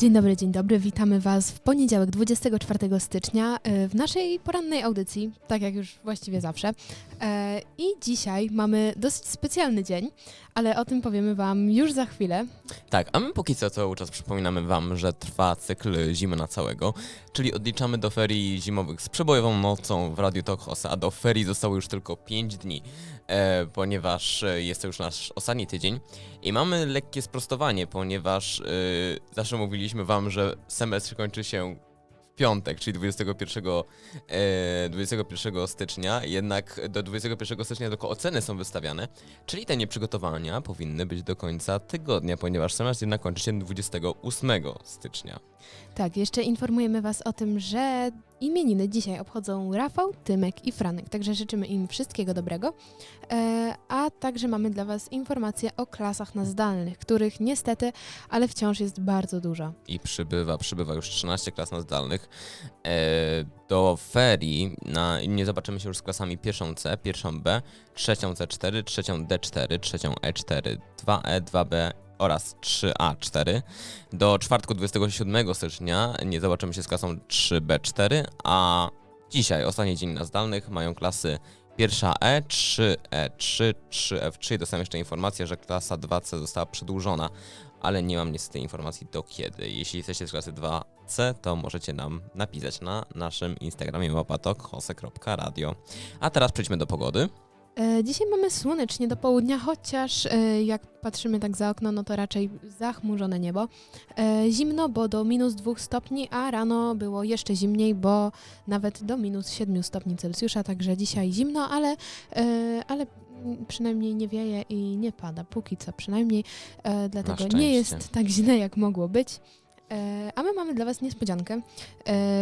Dzień dobry, dzień dobry. Witamy Was w poniedziałek 24 stycznia e, w naszej porannej audycji, tak jak już właściwie zawsze. E, I dzisiaj mamy dosyć specjalny dzień, ale o tym powiemy Wam już za chwilę. Tak, a my póki co cały czas przypominamy Wam, że trwa cykl zimy na całego, czyli odliczamy do ferii zimowych z przebojową nocą w Radiu House, a do ferii zostało już tylko 5 dni, e, ponieważ e, jest to już nasz ostatni tydzień i mamy lekkie sprostowanie, ponieważ e, zawsze mówiliśmy Wam, że semestr kończy się w piątek, czyli 21, e, 21 stycznia, jednak do 21 stycznia tylko oceny są wystawiane, Czyli te nieprzygotowania powinny być do końca tygodnia, ponieważ semestr jednak kończy się 28 stycznia. Tak, jeszcze informujemy Was o tym, że imieniny dzisiaj obchodzą Rafał, Tymek i Franek, także życzymy im wszystkiego dobrego. E, a także mamy dla Was informacje o klasach na zdalnych, których niestety, ale wciąż jest bardzo dużo. I przybywa, przybywa już 13 klas na zdalnych. E, do ferii na, nie zobaczymy się już z klasami pierwszą C, pierwszą B, trzecią C4, trzecią D4, trzecią E4, 2E, 2B oraz 3A4. Do czwartku 27 stycznia nie zobaczymy się z klasą 3B4, a dzisiaj, ostatni dzień na zdalnych, mają klasy Pierwsza E, 3E3, 3F3 i dostałem jeszcze informację, że klasa 2C została przedłużona, ale nie mam niestety informacji do kiedy. Jeśli jesteście z klasy 2C, to możecie nam napisać na naszym Instagramie mapatokhose.radio. A teraz przejdźmy do pogody. E, Dzisiaj mamy słonecznie do południa, chociaż e, jak patrzymy tak za okno, no to raczej zachmurzone niebo. E, Zimno, bo do minus 2 stopni, a rano było jeszcze zimniej, bo nawet do minus 7 stopni Celsjusza, także dzisiaj zimno, ale, ale przynajmniej nie wieje i nie pada, póki co przynajmniej, dlatego nie jest tak źle, jak mogło być. A my mamy dla Was niespodziankę,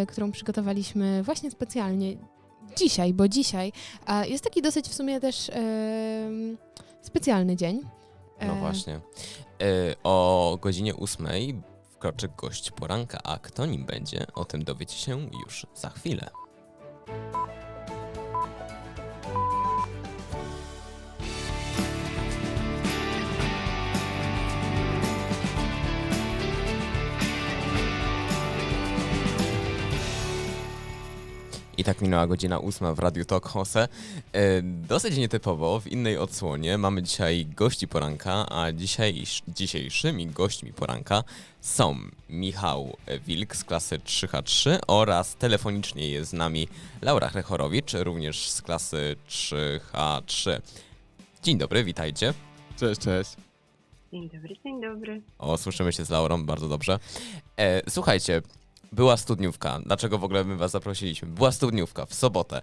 którą przygotowaliśmy właśnie specjalnie dzisiaj, bo dzisiaj jest taki dosyć w sumie też specjalny dzień. No E, właśnie. E, o godzinie 8 wkroczy gość poranka, a kto nim będzie, o tym dowiecie się już za chwilę. I tak minęła godzina ósma w Radiu Talk Hose. E, dosyć nietypowo, w innej odsłonie mamy dzisiaj gości poranka, a dzisiaj, dzisiejszymi gośćmi poranka są Michał Wilk z klasy 3H3 oraz telefonicznie jest z nami Laura Chrechorowicz, również z klasy 3H3. Dzień dobry, witajcie. Cześć, cześć. Dzień dobry, dzień dobry. O, słyszymy się z Laurą, bardzo dobrze. E, słuchajcie, była studniówka. Dlaczego w ogóle my was zaprosiliśmy? Była studniówka w sobotę,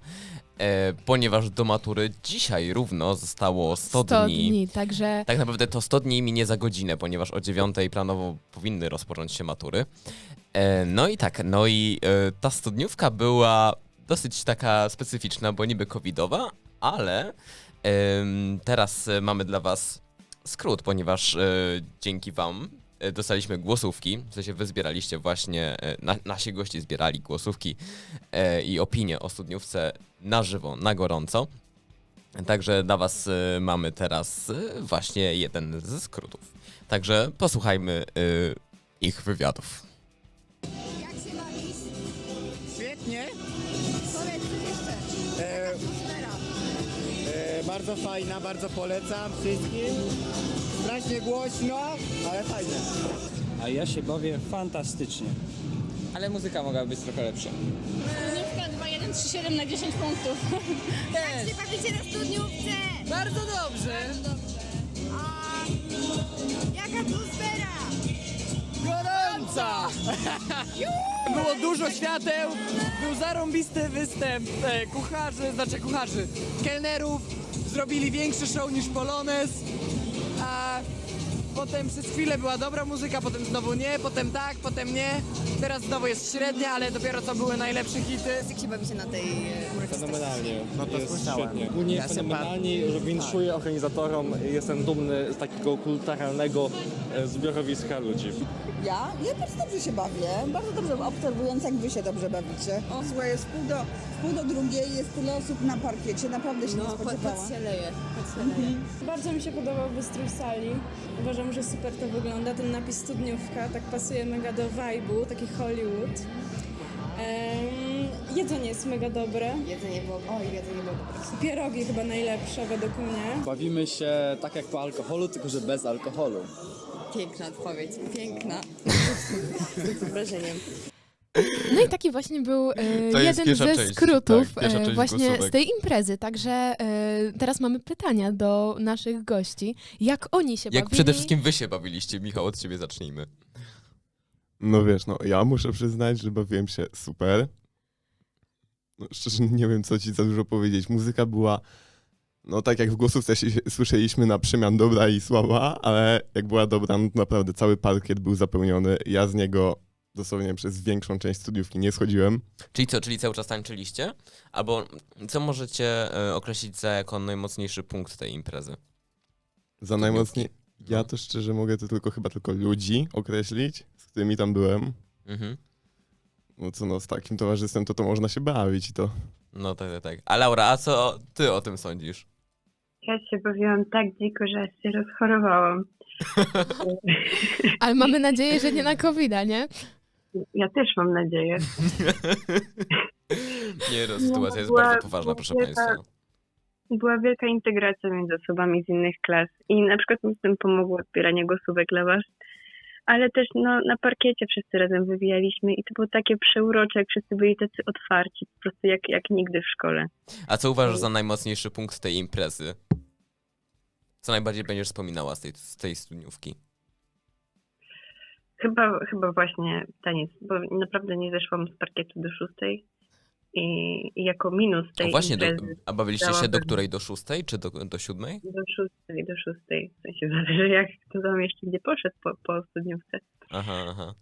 e, ponieważ do matury dzisiaj równo zostało 100, 100 dni. dni, także Tak naprawdę to 100 dni minie za godzinę, ponieważ o 9 planowo powinny rozpocząć się matury. E, no i tak, no i e, ta studniówka była dosyć taka specyficzna, bo niby covidowa, ale em, teraz e, mamy dla was skrót, ponieważ e, dzięki wam dostaliśmy głosówki, w sensie wy zbieraliście właśnie, e, na, nasi goście zbierali głosówki e, i opinie o studniówce na żywo, na gorąco. Także dla Was y, mamy teraz y, właśnie jeden ze skrótów. Także posłuchajmy y, ich wywiadów. Jak się bawisz? Świetnie. Powiedz jeszcze. E, Atmosfera. e, bardzo fajna, bardzo polecam wszystkim. Strasznie głośno, ale fajnie. A ja się bawię fantastycznie. Ale muzyka mogła być trochę lepsza. Studniówka 2137 na 10 punktów. Jak się bawicie na studniówce? Bardzo dobrze. A jaka atmosfera? Gorąca! Było dużo świateł, był zarąbisty występ e, kucharzy, znaczy kucharzy, kelnerów. Zrobili większy show niż Polones. A potem przez chwilę była dobra muzyka, potem znowu nie, potem tak, potem nie. Teraz znowu jest średnia, ale dopiero co były najlepsze hity. Jak się bawicie na tej e, uroczystości? Fenomenalnie. No to jest słyszałem. świetnie. Ogólnie Ja się fenomenalnie, że winszuję organizatorom. Jestem dumny z takiego kulturalnego e, zbiorowiska ludzi. Ja? Ja bardzo dobrze się bawię. Bardzo dobrze obserwując, jak wy się dobrze bawicie. O, słuchaj, jest pół do, pół do drugiej, jest tyle osób na parkiecie, naprawdę się nie spodziewałam. leje. Bardzo mi się podobał wystrój sali. Uważam, że super to wygląda. Ten napis studniówka tak pasuje mega do vibe'u, taki Hollywood. Em, jedzenie jest mega dobre. Jedzenie było, oj, jedzenie było dobre. Pierogi chyba najlepsze według mnie. Bawimy się tak jak po alkoholu, tylko że bez alkoholu. Piękna odpowiedź, piękna. Z wrażeniem. No i taki właśnie był e, jeden ze część, skrótów tak, e, właśnie głosówek. z tej imprezy. Także e, teraz mamy pytania do naszych gości. Jak oni się Jak bawili? przede wszystkim wy się bawiliście? Michał, od ciebie zacznijmy. No wiesz, no ja muszę przyznać, że bawiłem się super. No, szczerze nie wiem, co ci za dużo powiedzieć. Muzyka była, no tak jak w głosówce się, słyszeliśmy na przemian dobra i słaba, ale jak była dobra, no to naprawdę cały parkiet był zapełniony. Ja z niego dosłownie przez większą część studiówki nie schodziłem. Czyli co, czyli cały czas tańczyliście? Albo co możecie e, określić za jako najmocniejszy punkt tej imprezy? Za najmocniej, ja to szczerze mogę to tylko chyba tylko ludzi określić, z którymi tam byłem. Mhm. No co no, z takim towarzystwem to to można się bawić i to... No tak, tak, tak. A Laura, a co ty o tym sądzisz? Ja się bawiłam tak dziko, że aż się rozchorowałam. Ale mamy nadzieję, że nie na covid nie? Ja też mam nadzieję. Nie, no, sytuacja jest była- bardzo poważna, proszę wielka- państwa. Była wielka integracja między osobami z innych klas i na przykład mi w tym pomogło odbieranie głosówek dla was. Ale też no, na parkiecie wszyscy razem wywijaliśmy i to było takie przeurocze, jak wszyscy byli tacy otwarci, po prostu jak, jak nigdy w szkole. A co uważasz za najmocniejszy punkt tej imprezy? Co najbardziej będziesz wspominała z tej, z tej studniówki? Chyba, chyba właśnie taniec, bo naprawdę nie zeszłam z parkietu do szóstej i, i jako minus tej O właśnie, do, a bawiliście się do której? Do szóstej czy do, do siódmej? Do szóstej, do szóstej. W sensie zależy jak kto tam jeszcze gdzie poszedł po, po studniówce. Aha, aha.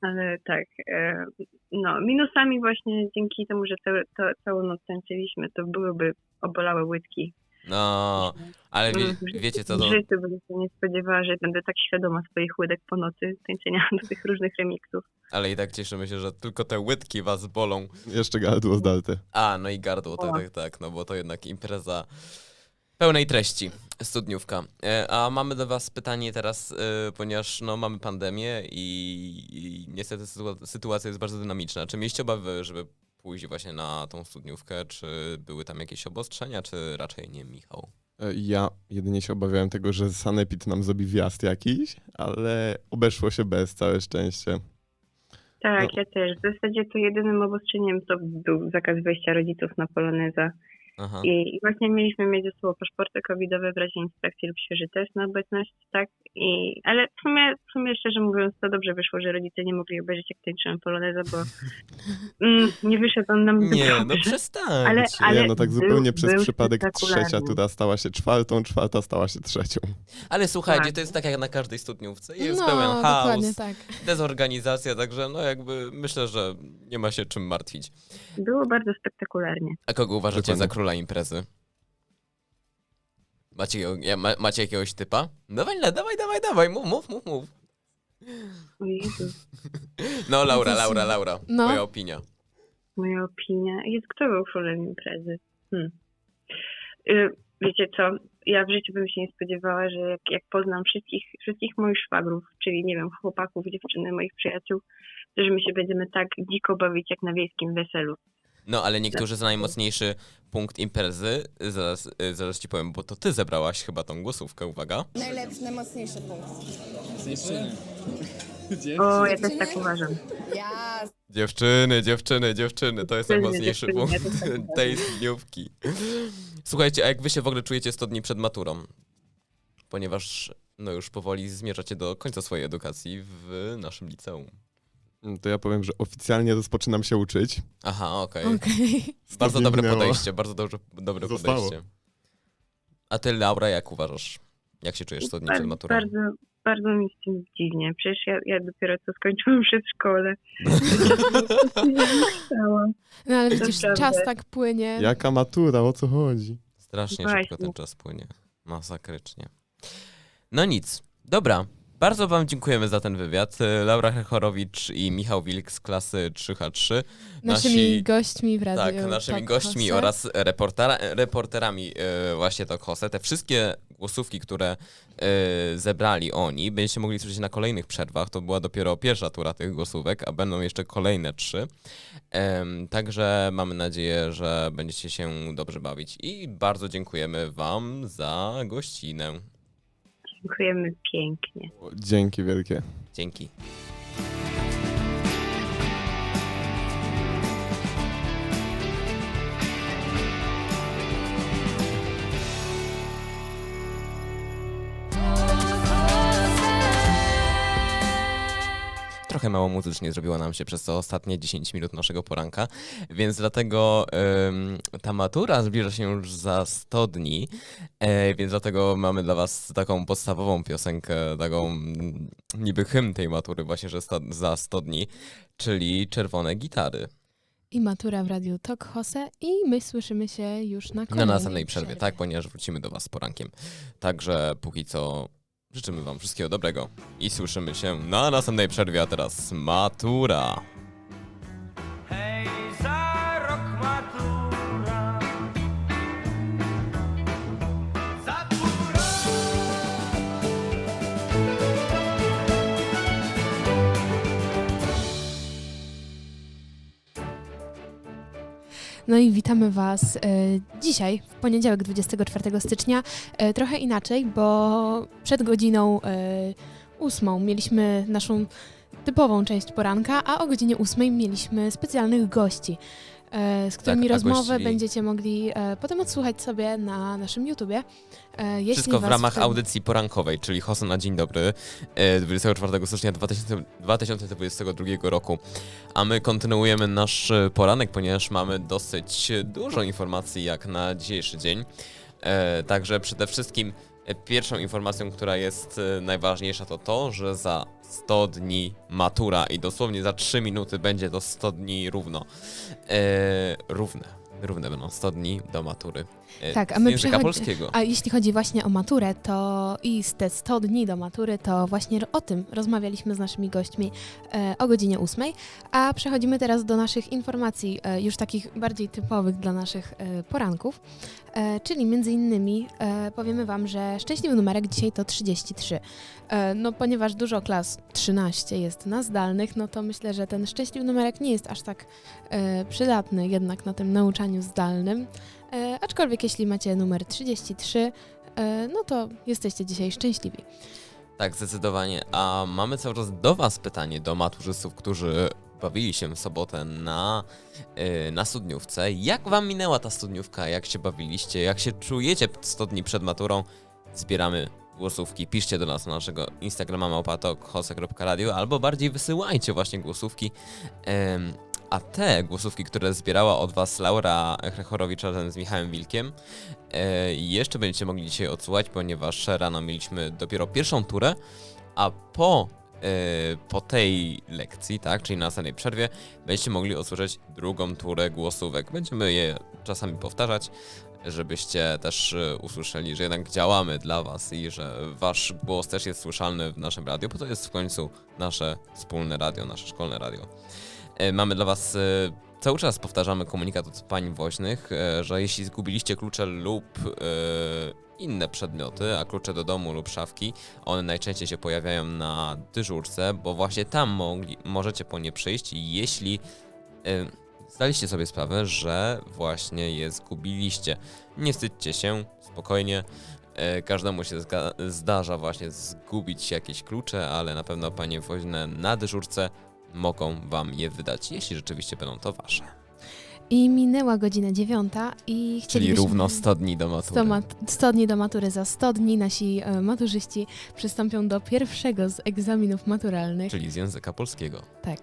Ale tak, e, no minusami właśnie dzięki temu, że całe, to, całą noc tańczyliśmy, to byłyby obolałe łydki. No, ale wie, w wiecie co W to... życiu bym się nie spodziewała, że będę tak świadoma swoich łydek po nocy tańczenia do tych różnych remixów. Ale i tak cieszymy się, że tylko te łydki was bolą. Jeszcze gardło zdarte. A, no i gardło, tak, tak, tak, no bo to jednak impreza pełnej treści, studniówka. E, A mamy do was pytanie teraz, e, ponieważ no mamy pandemię i, i niestety sytua- sytuacja jest bardzo dynamiczna. Czy mieliście obawy, żeby pójść właśnie na tą studniówkę, czy były tam jakieś obostrzenia, czy raczej nie, Michał? E, Ja jedynie się obawiałem tego, że Sanepid nam zrobi wjazd jakiś, ale obeszło się bez, całe szczęście. Tak, No. ja też. W zasadzie to jedynym obostrzeniem to był zakaz wejścia rodziców na poloneza. Aha. I, I właśnie mieliśmy mieć ze sobą paszporty covidowe w razie inspekcji lub świeży test na obecność, tak? I, ale w sumie, w sumie szczerze mówiąc to dobrze wyszło, że rodzice nie mogli obejrzeć jak tańczyłem poloneza, bo mm, nie wyszedł on nam Nie, dobrze. no przestańcie. Ale- ale- nie, no tak był- zupełnie przez był przypadek spektakularny. trzecia tura stała się czwartą, czwarta stała się trzecią. Ale słuchajcie, Tak. to jest tak jak na każdej studniówce. Jest no, pełen dokładnie chaos, tak. dezorganizacja, także no jakby myślę, że nie ma się czym martwić. Było bardzo spektakularnie. A kogo uważacie Dokładnie. za króla imprezy? Macie, ma, macie jakiegoś typa? Dawaj, le- dawaj, dawaj, dawaj, mów, mów, mów, mów. O Jezu, No Laura, Laura, Laura, No. twoja opinia. moja opinia. Jest kto był królem imprezy? Hmm. Y, Wiecie co, ja w życiu bym się nie spodziewała, że jak, jak poznam wszystkich, wszystkich moich szwagrów, czyli nie wiem, chłopaków, dziewczyny, moich przyjaciół, to że my się będziemy tak dziko bawić jak na wiejskim weselu. No ale niektórzy za najmocniejszy punkt imprezy, zaraz, y, zaraz ci powiem, bo to ty zebrałaś chyba tą głosówkę, uwaga. Najlepszy, najmocniejszy punkt. O, ja też tak uważam. Ja Dziewczyny, dziewczyny, dziewczyny, to jest Dziewczyny, najmocniejszy dziewczyny, punkt też tak tej dniówki. Słuchajcie, a jak wy się w ogóle czujecie 100 dni przed maturą? Ponieważ no już powoli zmierzacie do końca swojej edukacji w naszym liceum. Mm, To ja powiem, że oficjalnie rozpoczynam się uczyć. Aha, okej. Okej. Bardzo nie dobre minęło. podejście, bardzo dobrze, dobre Zostało. podejście. A ty, Laura, jak uważasz? Jak się czujesz 100 dni przed Bardzo, maturą? bardzo, bardzo mi z tym dziwnie. Przecież ja, ja dopiero co skończyłam przedszkole. Chciałam. No ale widzisz, Naprawdę. czas tak płynie. Jaka matura, o co chodzi? Strasznie Właśnie. szybko ten czas płynie. Masakrycznie. No nic. Dobra. Bardzo wam dziękujemy za ten wywiad. Y, Laura Hechorowicz i Michał Wilk z klasy 3H3. Naszymi gośćmi w radiu. Tak, naszymi Talk gośćmi Hose. oraz reportera, reporterami e, właśnie Talk Hose. Te wszystkie głosówki, które e, zebrali oni, będziecie mogli słyszeć na kolejnych przerwach. To była dopiero pierwsza tura tych głosówek, a będą jeszcze kolejne trzy. Także mamy nadzieję, że będziecie się dobrze bawić i bardzo dziękujemy Wam za gościnę. Dziękujemy pięknie. Dzięki wielkie. Dzięki. Trochę mało muzycznie zrobiło nam się przez te ostatnie 10 minut naszego poranka, więc dlatego em, ta matura zbliża się już za 100 dni, e, więc dlatego mamy dla Was taką podstawową piosenkę, taką mm, niby hymn tej matury właśnie, że sto, za 100 dni, czyli Czerwone Gitary. I matura w Radiu Tok Hose i my słyszymy się już na Na kolejnej następnej przerwie, tak, ponieważ wrócimy do Was z porankiem. Także póki co życzymy Wam wszystkiego dobrego i słyszymy się na następnej przerwie, a teraz matura. No i witamy Was e, dzisiaj, w poniedziałek 24 stycznia, e, trochę inaczej, bo przed godziną e, ósmą mieliśmy naszą typową część poranka, a o godzinie ósmej mieliśmy specjalnych gości, z którymi Tak, rozmowę gości- będziecie mogli e, potem odsłuchać sobie na naszym YouTubie. E, Wszystko w ramach wtedy- audycji porankowej, czyli Hosa na dzień dobry, e, 24 stycznia 2000 2022 roku. A my kontynuujemy nasz e, poranek, ponieważ mamy dosyć dużo informacji jak na dzisiejszy dzień. E, Także przede wszystkim e, pierwszą informacją, która jest e, najważniejsza, to to, że za 100 dni matura i dosłownie za 3 minuty będzie to 100 dni równo. E, równe. Równe będą 100 dni do matury. E, Tak, a my języka przechodzi- polskiego. A jeśli chodzi właśnie o maturę, to i z te 100 dni do matury, to właśnie o tym rozmawialiśmy z naszymi gośćmi e, o godzinie 8. A przechodzimy teraz do naszych informacji, e, już takich bardziej typowych dla naszych poranków. Czyli między innymi powiemy Wam, że szczęśliwy numerek dzisiaj to 33. E, no ponieważ dużo klas 13 jest na zdalnych, no to myślę, że ten szczęśliwy numerek nie jest aż tak przydatny jednak na tym nauczaniu zdalnym. E, aczkolwiek jeśli macie numer 33, e, no to jesteście dzisiaj szczęśliwi. Tak, zdecydowanie. A mamy cały czas do Was pytanie, do maturzystów, którzy bawili się w sobotę na, yy, na studniówce. Jak Wam minęła ta studniówka? Jak się bawiliście? Jak się czujecie 100 dni przed maturą? Zbieramy głosówki. Piszcie do nas na naszego Instagrama małpatok.radio albo bardziej wysyłajcie właśnie głosówki. Em, a te głosówki, które zbierała od Was Laura Chrechorowicz razem z Michałem Wilkiem, e, jeszcze będziecie mogli dzisiaj odsłuchać, ponieważ rano mieliśmy dopiero pierwszą turę, a po, e, po tej lekcji, tak, czyli na następnej przerwie, będziecie mogli odsłyszeć drugą turę głosówek. Będziemy je czasami powtarzać, żebyście też e, usłyszeli, że jednak działamy dla Was i że Wasz głos też jest słyszalny w naszym radio, bo to jest w końcu nasze wspólne radio, nasze szkolne radio. E, Mamy dla Was e, cały czas powtarzamy komunikat od pań woźnych, e, że jeśli zgubiliście klucze lub inne przedmioty, a klucze do domu lub szafki, one najczęściej się pojawiają na dyżurce, bo właśnie tam mogli, możecie po nie przyjść, jeśli zdaliście sobie sprawę, że właśnie je zgubiliście. Nie wstydźcie się, spokojnie. Każdemu się zdarza właśnie zgubić jakieś klucze, ale na pewno panie woźne na dyżurce mogą wam je wydać, jeśli rzeczywiście będą to wasze. I minęła godzina dziewiąta i Czyli chcielibyśmy... równo 100 dni do matury. 100, mat- 100 dni do matury. Za 100 dni nasi e, maturzyści przystąpią do pierwszego z egzaminów maturalnych. Czyli z języka polskiego. Tak.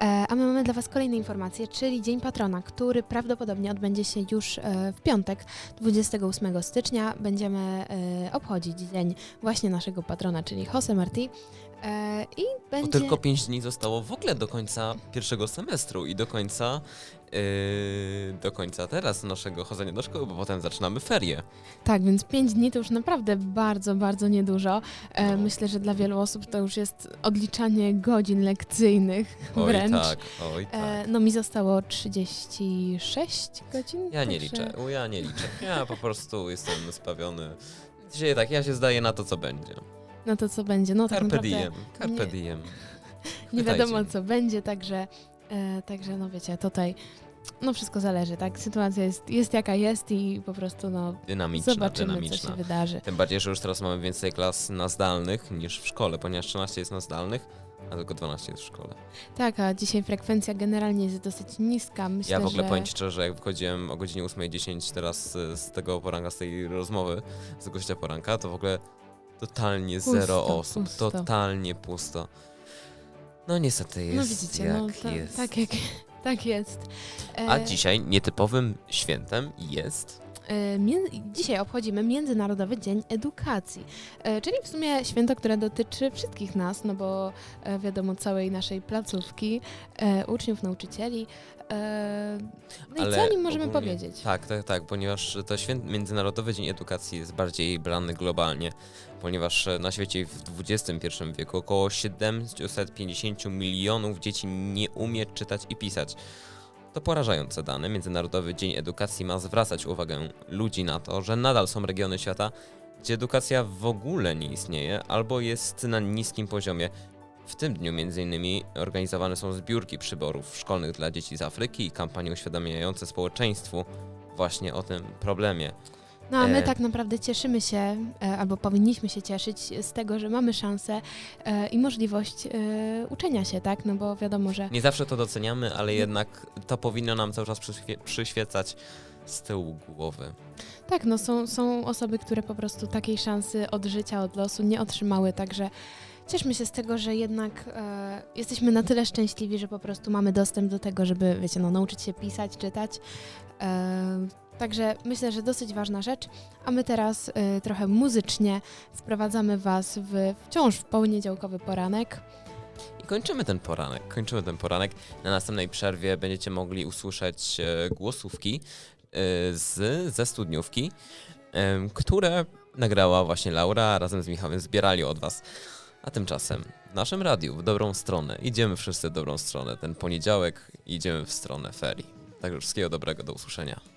E, a my mamy dla Was kolejne informacje, czyli Dzień Patrona, który prawdopodobnie odbędzie się już e, w piątek, 28 stycznia. Będziemy e, obchodzić dzień właśnie naszego patrona, czyli Jose Marti. E, I Bo będzie... tylko 5 dni zostało w ogóle do końca pierwszego semestru i do końca yy, do końca teraz naszego chodzenia do szkoły, bo potem zaczynamy ferie. Tak, więc 5 dni to już naprawdę bardzo, bardzo niedużo. E, No. Myślę, że dla wielu osób to już jest odliczanie godzin lekcyjnych Oj wręcz. tak, oj tak. E, no mi zostało 36 godzin. Ja nie także- liczę, u, ja nie liczę. Ja po prostu jestem spawiony. Dzisiaj tak, ja się zdaję na to, co będzie. No to co będzie? No tak Carpe diem, carpe nie- diem. nie wiadomo co będzie, także, e, także no wiecie, tutaj no wszystko zależy, tak? Sytuacja jest, jest jaka jest i po prostu no Dynamiczna, zobaczymy, dynamiczna. co się wydarzy. Tym bardziej, że już teraz mamy więcej klas na zdalnych niż w szkole, ponieważ 13 jest na zdalnych, a tylko 12 jest w szkole. Tak, a dzisiaj frekwencja generalnie jest dosyć niska. Myślę, ja w ogóle że... powiem szczerze, jak wychodziłem o godzinie 8.10 teraz y, z tego poranka, z tej rozmowy, z gościa poranka, to w ogóle totalnie Pusto, zero osób. pusto. Totalnie pusto. No niestety jest No widzicie, jak no ta, jest. tak jak tak jest. E, A dzisiaj nietypowym świętem jest... E, mię- Dzisiaj obchodzimy Międzynarodowy Dzień Edukacji, e, czyli w sumie święto, które dotyczy wszystkich nas, no bo e, wiadomo, całej naszej placówki, e, uczniów, nauczycieli. E, No i co o nim możemy ogólnie- powiedzieć? Tak, tak, tak, ponieważ to święt, Międzynarodowy Dzień Edukacji jest bardziej brany globalnie, ponieważ e, na świecie w XXI wieku około 750 milionów dzieci nie umie czytać i pisać. To porażające dane. Międzynarodowy Dzień Edukacji ma zwracać uwagę ludzi na to, że nadal są regiony świata, gdzie edukacja w ogóle nie istnieje albo jest na niskim poziomie. W tym dniu m.in. organizowane są zbiórki przyborów szkolnych dla dzieci z Afryki i kampanie uświadamiające społeczeństwu właśnie o tym problemie. No a my E. tak naprawdę cieszymy się, e, albo powinniśmy się cieszyć z tego, że mamy szansę e, i możliwość uczenia się, tak? No bo wiadomo, że Nie zawsze to doceniamy, ale jednak to powinno nam cały czas przyświe- przyświecać z tyłu głowy. Tak, no są, są osoby, które po prostu takiej szansy od życia, od losu nie otrzymały, także cieszmy się z tego, że jednak e, jesteśmy na tyle szczęśliwi, że po prostu mamy dostęp do tego, żeby, wiecie, no, nauczyć się pisać, czytać. E, także myślę, że dosyć ważna rzecz, a my teraz e, trochę muzycznie wprowadzamy Was w wciąż w poniedziałkowy poranek. I kończymy ten poranek. Kończymy ten poranek. Na następnej przerwie będziecie mogli usłyszeć e, głosówki e, z, ze studniówki, em, które nagrała właśnie Laura razem z Michałem. Zbierali od Was. A tymczasem w naszym radiu w dobrą stronę. Idziemy wszyscy w dobrą stronę. Ten poniedziałek idziemy w stronę ferii. Także wszystkiego dobrego, do usłyszenia.